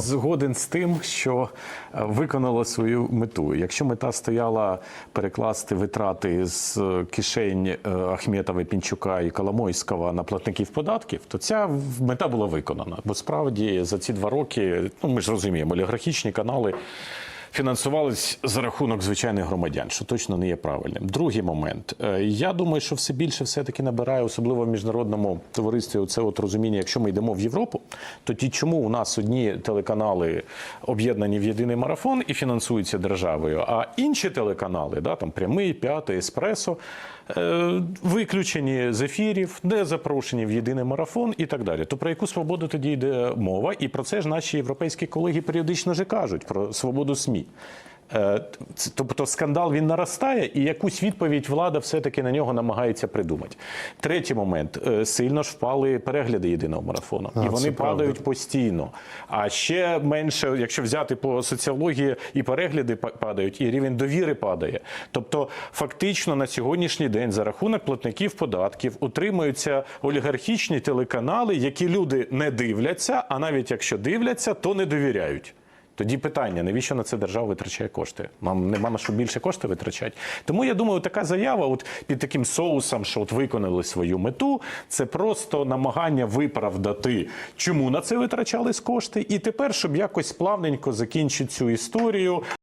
згоден з тим, що е, виконала свою мету. Якщо мета стояла перекласти витрати з е, кишень е, Ахметова, Пінчука і Коломойського на платників податків, то ця мета була виконана. Бо справді за ці два роки, ну ми ж розуміємо, олігархічні канали. Фінансувались за рахунок звичайних громадян, що точно не є правильним. Другий момент. Е, Я думаю, що все більше все-таки набирає, особливо в міжнародному товаристві, оце от розуміння, якщо ми йдемо в Європу, то ті, чому у нас одні телеканали об'єднані в єдиний марафон і фінансуються державою, а інші телеканали, да, там прямий, п'ятий, еспресо, е, виключені з ефірів, не запрошені в єдиний марафон і так далі. То про яку свободу тоді йде мова? І про це ж наші європейські колеги періодично вже кажуть про свободу СМІ. Е, ц- Тобто скандал він наростає, і якусь відповідь влада все-таки на нього намагається придумати. Третій момент Е, сильно ж впали перегляди єдиного марафону, А, і вони падають правда. постійно. А ще менше, якщо взяти по соціології, і перегляди падають, і рівень довіри падає. Тобто, фактично на сьогоднішній день за рахунок платників податків утримуються олігархічні телеканали, які люди не дивляться, а навіть якщо дивляться, то не довіряють. Тоді питання, навіщо на це держава витрачає кошти? Нам нема на що більше кошти витрачати. Тому я думаю, така заява, от під таким соусом, що от виконали свою мету, це просто намагання виправдати, чому на це витрачались кошти, і тепер, щоб якось плавненько закінчити цю історію.